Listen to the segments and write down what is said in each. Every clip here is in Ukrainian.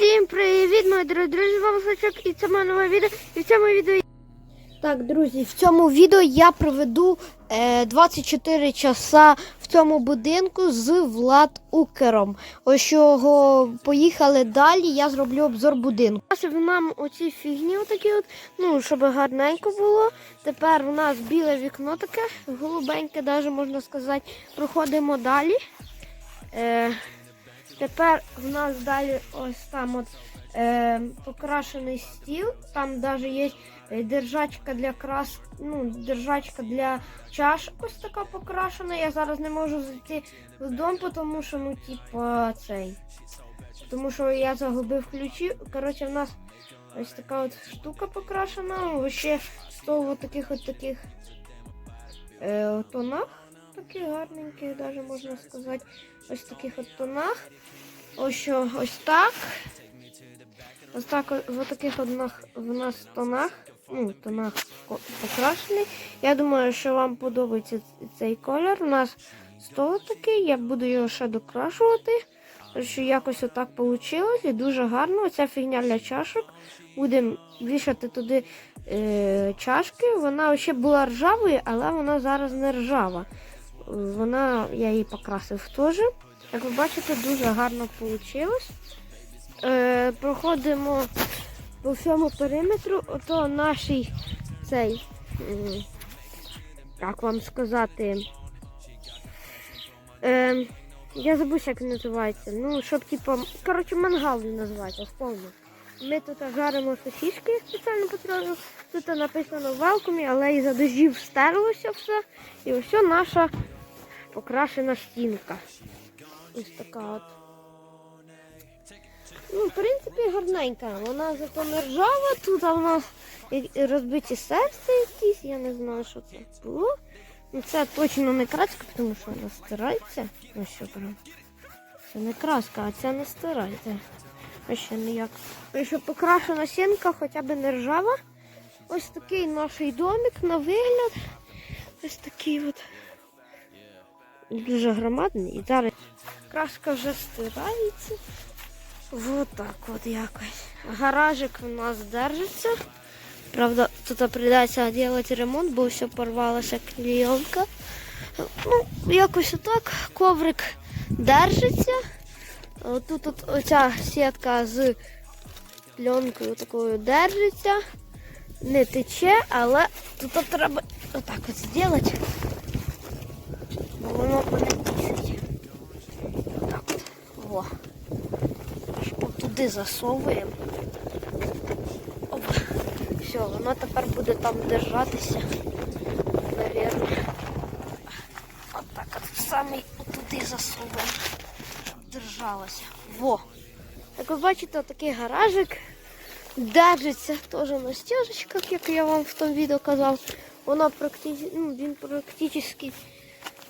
Всім привіт, мої дорогі друзі, вам Сачок, і це моє нове відео. І в цьому відео. Так, друзі, в цьому відео я проведу е, 24 часа в цьому будинку з Влад Укером. Ось чого поїхали далі, я зроблю обзор будинку. Ось нам оці фігні, отакі от, ну, щоб гарненько було. Тепер у нас біле вікно таке, голубеньке, навіть можна сказати. Проходимо далі. Е, Тепер в нас далі ось там от е, покрашений стіл. Там навіть є е, держачка для крас, ну, держачка для чашок ось така покрашена. Я зараз не можу зайти в дом, тому що ну, типа цей. Тому що я загубив ключі. Коротше, в нас ось така от штука покрашена. Ще стол в таких от таких е, тонах. Таких гарненьких, навіть можна сказати. Ось таких от тонах. Ось що, ось так. Ось так в таких однах в нас тонах. Ну, тонах покрашений. Я думаю, що вам подобається цей колір. У нас стол такий, я буду його ще докрашувати. Що якось отак вийшло і дуже гарно. Оця фігня для чашок. Будемо вішати туди е, чашки. Вона ще була ржавою, але вона зараз не ржава. Вона, я її покрасив теж. Як ви бачите, дуже гарно вийшло. Е, проходимо по всьому периметру. Ото наш цей, як вам сказати, е, я забув, як він називається. Ну, щоб типу, коротше, мангал він називається, вповну. Ми тут жаримо сосиски, я спеціально потрібно. Тут написано велкомі, але із-за дождів стерлося все. І ось наша покрашена стінка. Ось така от. Ну, в принципі, гарненька. Вона зато не ржава, тут а в нас розбиті серця якісь, я не знаю, що це було. Ну, це точно не краска, тому що вона стирається. Ось що прям. Це не краска, а це не стирається. Ще ніяк. Ось що покрашена сінка, хоча б не ржава. Ось такий наш домик на вигляд. Ось такий от. Дуже громадний. І зараз краска вже стирається. Вот так от якось. Гаражик у нас держиться. Правда, тут прийдеться робити ремонт, бо все порвалася клейонка. Ну, якось отак. Коврик держиться. Тут от оця сітка з пленкою такою держиться. Не тече, але тут треба отак от зробити. Воно мене тісить. Отак от. Аж от туди засовуємо. Оп. Все, воно тепер буде там держатися. Навірно. Отак от саме туди засовуємо, держалося. Во. Як ви бачите, такий гаражик держиться теж на стежечках, як я вам в тому відео казав. Воно практично, ну, він практично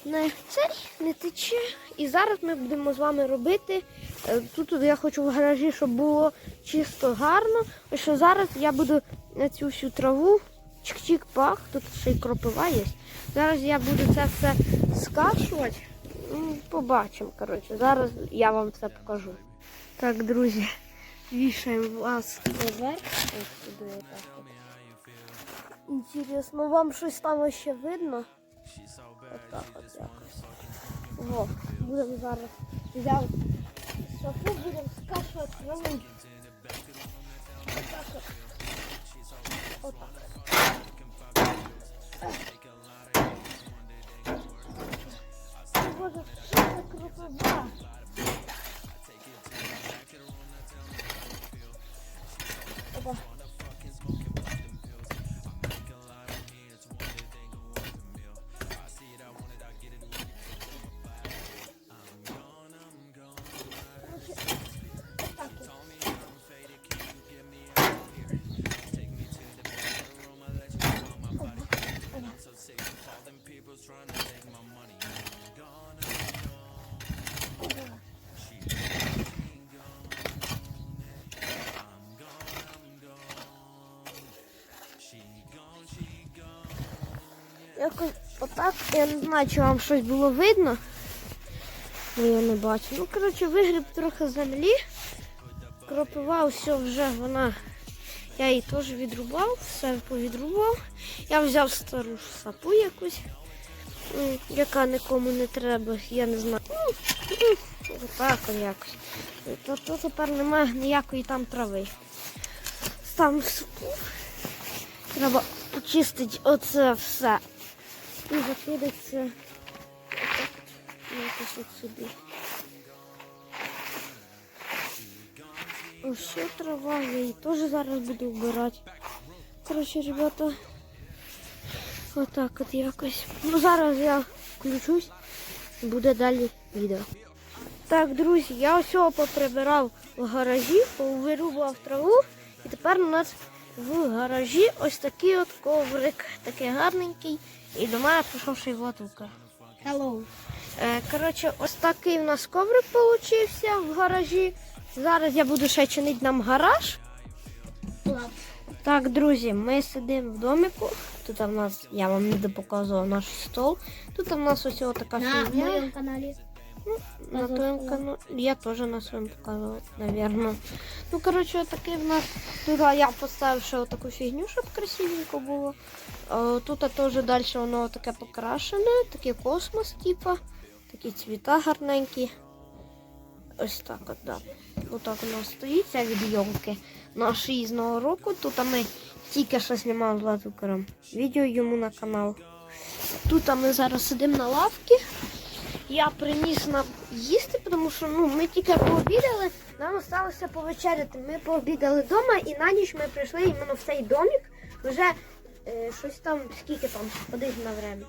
не цей не тече. І зараз ми будемо з вами робити. е, Тут я хочу в гаражі, щоб було чисто гарно. Що зараз я буду на цю всю траву чик-чик-пах, тут ще й кропива є. Зараз я буду це все скашувати. Ну, Побачимо, коротше. Зараз я вам все покажу. Так, друзі, вішаємо вас наверх. Інтересно, вам щось там ще видно? Отак от якось. Во, будемо зараз взяв софу, будемо скашувати траву. Отак от. Отак. Боже, що це кропива? Опа. Отак, я не знаю, чи вам щось було видно. Ну, я не бачу. Ну, коротше, вигріб трохи землі. кропива, все вже вона. Я її теж відрубав, все повідрубав. Я взяв стару сапу якусь, яка нікому не треба, я не знаю. Ну, ну, так якось. То, то тепер немає ніякої там трави. Там. Треба почистити оце все. І це якось от сюди. Ось що трава, я її теж зараз буду вбирати. Коротше, ребята, отак от якось. Ну зараз я включусь і буде далі відео. Так, друзі, я ось поприбирав в гаражі, повирубав траву, і тепер у нас в гаражі ось такий от коврик, такий гарненький. І до мене прийшов ще й. Hello. Е, Коротше, ось такий у нас коврик получився в гаражі. Зараз я буду ще чинити нам гараж. Так, друзі, ми сидимо в домику. Тут у нас, я вам не допоказував наш стол. Тут у нас ось така така На моєму моем канале. На твоєму каналі. Я теж на своєму показувала, напевно. Ну, коротше, такий в нас. Тут я поставив ще таку фігню, щоб красивенько було. Е, Тут теж далі воно таке покрашене, такий космос, типа, такі цвіта гарненькі. Ось так от, да. Отак у нас стоїть ця від йомки наш різного року. Тут ми тільки що знімали з Лазукером відео йому на канал. Тут ми зараз сидимо на лавці. Я приніс нам їсти, тому що ну, ми тільки пообідали, нам залишилося повечеряти. Ми пообідали вдома і на ніч ми прийшли іменно в цей домик. Вже е, щось там, скільки там, подивись на время.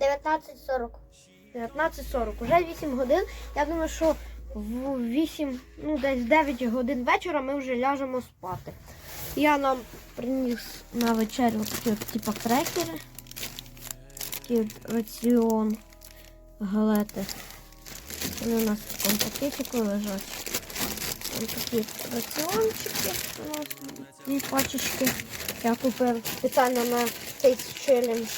19.40. 19.40. Уже 8 годин. Я думаю, що в 8, ну десь 9 годин вечора ми вже ляжемо спати. Я нам приніс на вечерю такі от, типа крекери. Такий от раціон галети. Вони у нас в такому пакетику лежать. Там такі раціончики у нас дві пачечки. Я купив спеціально на цей челендж.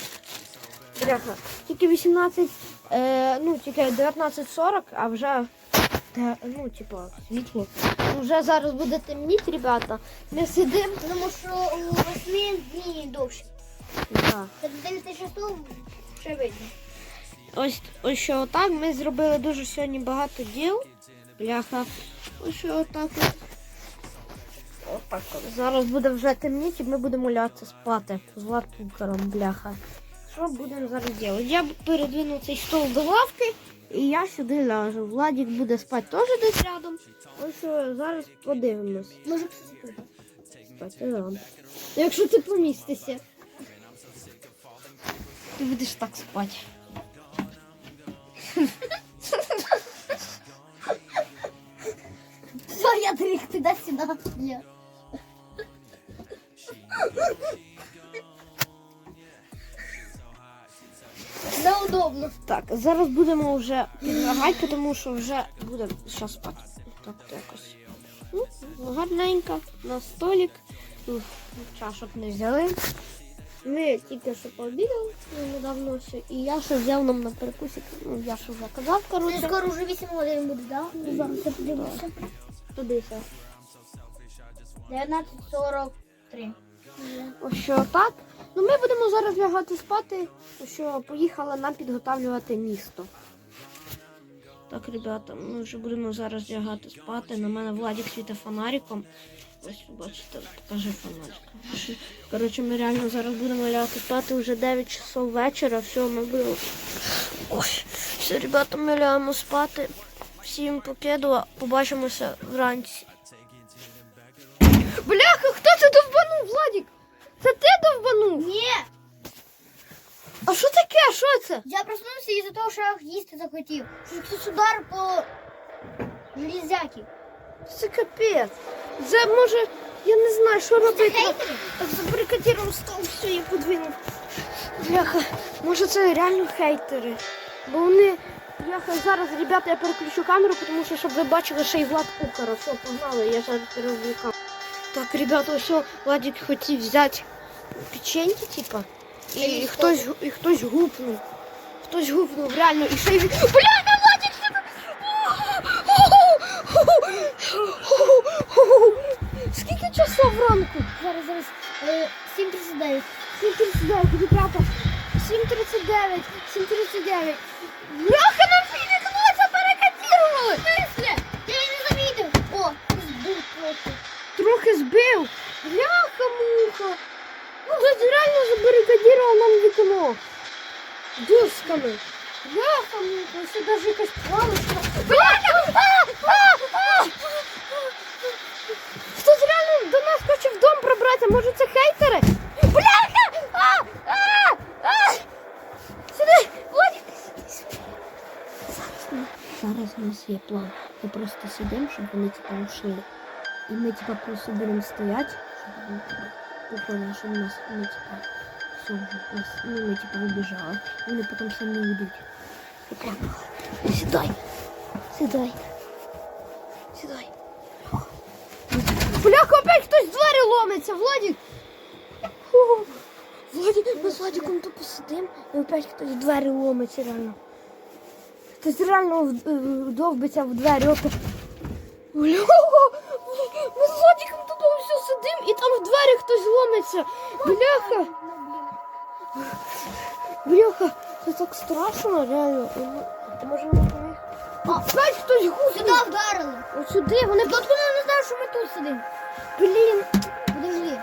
Бляха. Тільки 18, е, ну тільки 19.40, а вже ну, типа, світло. Вже зараз буде темніти, ребята. Ми сидимо. Тому що у 8 дні довше. Да. Це до 9 часов ще видно. Ось, ось що отак. Ми зробили дуже сьогодні багато діл. Бляха. Ось що отак. От. Отак. Зараз буде вже темніти, ми будемо лягати спати з латукером, бляха. Що будемо зараз робити? Я передвину цей стол до лавки і я сюди ляжу. Владик буде спати теж десь рядом. Ось зараз подивимось. Може, Спати рано. Якщо ти помістишся. Ти будеш так спати. Все, я дрих туди-сюди. Ні. Неудобно. Так, зараз будемо вже підлягати, тому що вже буде зараз спати. Так, якось. Ну, гарненько, на столик. Ух, чашок не взяли. Ми тільки що пообідали ну, недавно все. І я ще взяв нам на перекусик. Ну, я ще вже казав, Це коротше. скоро вже 8 годин буде? Да? Зараз я подивлюся. Туди все. 19.43. Ось що так. Ну ми будемо зараз лягати спати, ось що поїхала нам підготавлювати місто. Так, ребята, ми вже будемо зараз лягати спати. На мене Владик світить фонариком. Ось бачите, покажи фонарик. Коротше, ми реально зараз будемо лягати спати вже 9 часов вечора. Все, ми будемо. Ой, все, ребята, ми лягаємо спати. Всім покидала, побачимося вранці. Бляха, хто це довбанув, Владик? Це ти довбанув? Ні, А що це? я проснувся із-за того, що я їсти захотів. Хтось удар по железяки. Це капець. Це може, я не знаю, що робити. хейтери? Стол, все, я подвинув. Бляха, може це реально хейтери. Бо вони. Бляха, зараз, ребята, я переключу камеру, тому що щоб ви бачили ще й Влад Кухара. Все, погнали, я зараз камеру. Так, ребята, все, Владик хотів взяти печеньки, типа. І, І хтось, і хтось гупнув хтось гупнув, реально і ще й Бля, не себе! Скільки часу вранку? Зараз, зараз. 7.39. 7.39, куди прапор? 7.39, 7.39. Бляха, ну нам вікно заперекатірували! Мисле, я не замітив. О, збив трохи. Трохи збив? Ляха муха! Ну, тут реально забарикадірували. А! А! А! Хтось реально до нас хоче в дом пробратися, може це хейтери? Бляха! А! А! А! Сюди! Владик! Зараз, у нас є план. Ми просто сидимо, щоб вони типа ушли. І ми типа просто будемо стояти, щоб вони типа походили, що у нас ми типа все, нас, ну, ми типа. І вони потім самі йдуть. Сідай. Сідай. Сідай. Бляха, опять хтось в двері ломиться, Владик. Владик, ми з Владиком тут посидимо, і опять хтось в двері ломиться реально. Хтось реально е, довбиться в двері. Опять. Бляха, ми з Владиком тут все сидимо, і там в двері хтось ломиться. Бляха. Бляха, це так страшно, реально. Може, ми по. А, опять хтось гусить. Сюди вдарили. От сюди, вони Тут вони не знають, що ми тут сидимо. Блін, Подожди.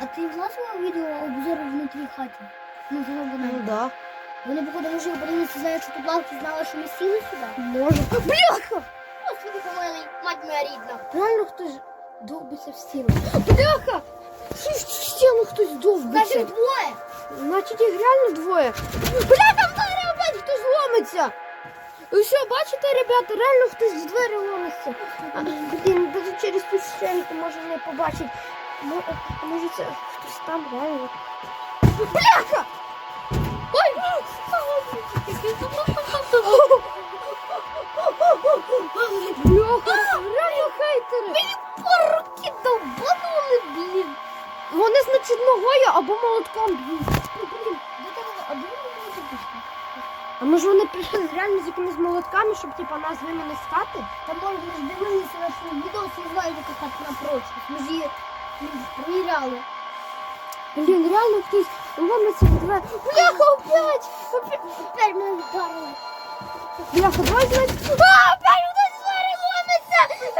А ти влазила в відео обзор внутрі хаті? Ну, зроблено. ну да. Вони, походу, вирішили подивитися, знають, що тут лавки знали, що ми сіли сюди. Може. Бляха! Господи, помилуй, мать моя рідна. Реально хтось довбиться в стіну. Бляха! Що ж в стіну хтось довбиться? двоє. Значить їх реально двоє. Бляха, в двері опять хтось ломиться. І все, бачите, ребята, реально хтось в двері ломиться. А, блін, навіть через ту стінку може не побачить. Мо- а Може це хтось там реально. Бляха! Ой! Бляха, реально хейтери. Мені по руки долбанули, блін. Вони значить ногою або молотком. А може вони прийшли реально з якимись молотками, щоб типа нас ними не стати? Та може ми ж дивилися на свій відео, всі знають, яка хата напрочність. Ми ж її перевіряли. Блін, реально хтось ломиться в двері. Бляха, опять! Опять! Тепер мене вдарили. Бляха, давай значить. А, опять хтось в двері ломиться!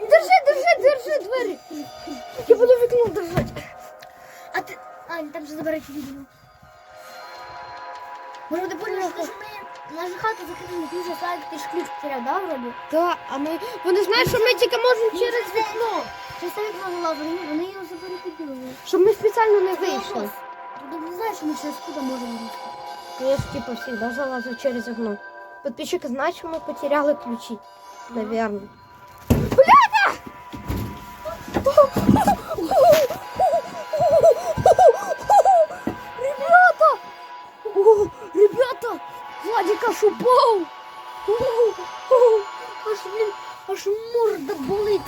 Держи, держи, держи двері. Я буду вікно держати. А ти... А, там же заберуть відео. Може, ти поняли, що ми нашу хату закрили, ти вже слайд, ти ж ключ потеряв, да, вроді? Так, а ми. Вони знають, що ми тільки можемо через вікно. Через це вікно залазили, вони, його заберуть Щоб ми спеціально не вийшли. Туди не знаєш, що ми через куди можемо вийти. Ну, Я ж типа всегда залазу через окно. Подписчики знают, что мы потеряли ключи. Наверное. Ребята! О, Ребята! Владик аж! Аж, блин, аж морда болить.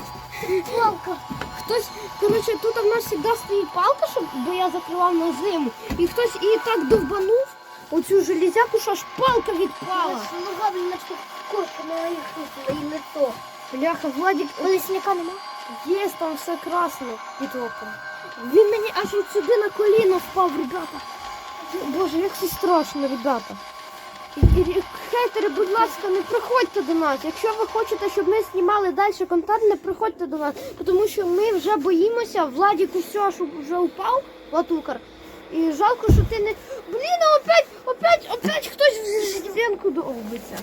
Палка. Хтось, короче, тут у нас всегда стоїть палка, щоб, бо я закривав на зиму. І хтось її так довбанув, оцю железяку, що аж палка відпала. Нога, блін, наче кошка на їх не то. Бляха, Владик, Коли нема? Є там все красно під оком. Він мені аж от сюди на коліно впав, ребята. Боже, як це страшно, ребята. Хейтери, будь ласка, не приходьте до нас. Якщо ви хочете, щоб ми знімали далі контент, не приходьте до нас. Тому що ми вже боїмося, Владик усе аж вже упав, Латукар. І жалко, що ти не. Блін, опять, опять, опять хтось в стінку довбиться.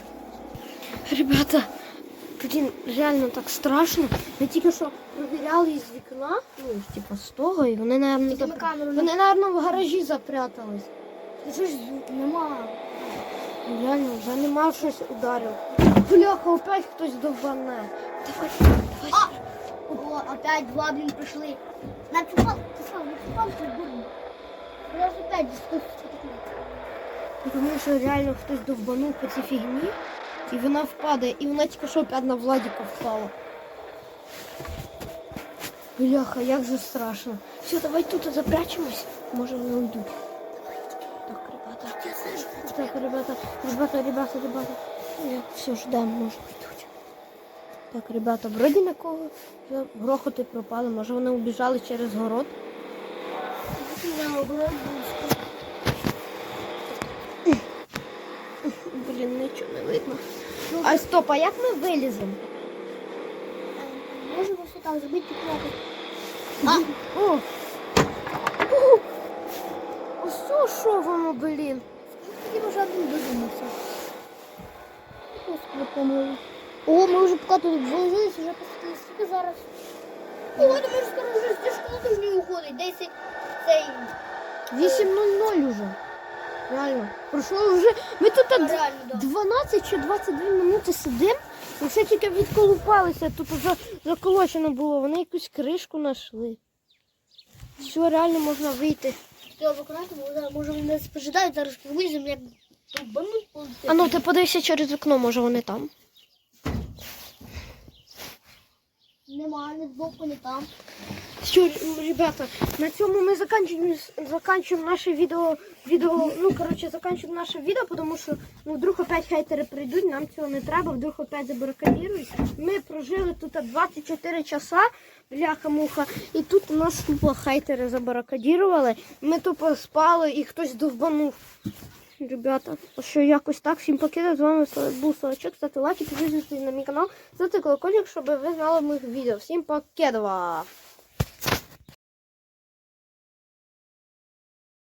Ребята, блін, реально так страшно. Ми тільки що провіряли із вікна, ну, типу, з того, і вони, наверно, Тільки ми запр... камеру не- вони, наверно, в гаражі запрятались. Та що ж звук нема? Реально, вже нема щось ударив. Бляха, опять хтось довбане. Давай, давай. А! Ого, опять два, блін, прийшли. На палку, ти сам, на цю палку дурно. Я ж опять десь Тому що реально хтось довбанув по цій фігні, і вона впаде, і вона тільки що опять на Владіка впала. Бляха, як же страшно. Все, давай тут запрячемось. Може вони уйдуть. Так, ребята. Так, ребята, ребята, ребята, ребята. Все, ждем, може уйдуть. Так, ребята, вроді нікого. Вже грохоти пропали. Може вони убіжали через город. Блін, нічого не видно. А стоп, а як ми виліземо? Можемо все так зробити кнопку. А, о! О! Ось що, що воно, блін? Тоді може один додумався. по-моєму. О, ми вже поки тут вложились, вже посиділи. Скільки зараз? О, ж скоро вже зі школи дуже уходить. 10 цей. 8.00 уже. Реально. Пройшло вже. Ми тут А, реально, 12 чи 22 минути сидимо. Ми все тільки відколупалися. Тут вже заколочено було. Вони якусь кришку знайшли. Все, реально можна вийти. Може вони нас пожидають, зараз вийдемо, як. А ну ти подивися через вікно, може вони там. Немає, не збоку, не там. Все, ребята, на цьому ми заканчиваем, заканчиваем наше відео, відео, ну, короче, заканчиваем наше відео, тому що, ну, вдруг опять хейтери прийдуть, нам цього не треба, вдруг опять забарикадірують. Ми прожили тут 24 часа, бляха-муха, і тут у нас тупо хейтери забарикадірували, ми тупо спали і хтось довбанув. Ребята, що якось так, всім покидав, з вами був Солочок, ставте лайки, підписуйтесь на мій канал, ставте колокольчик, щоб ви знали моїх відео. Всім покедова!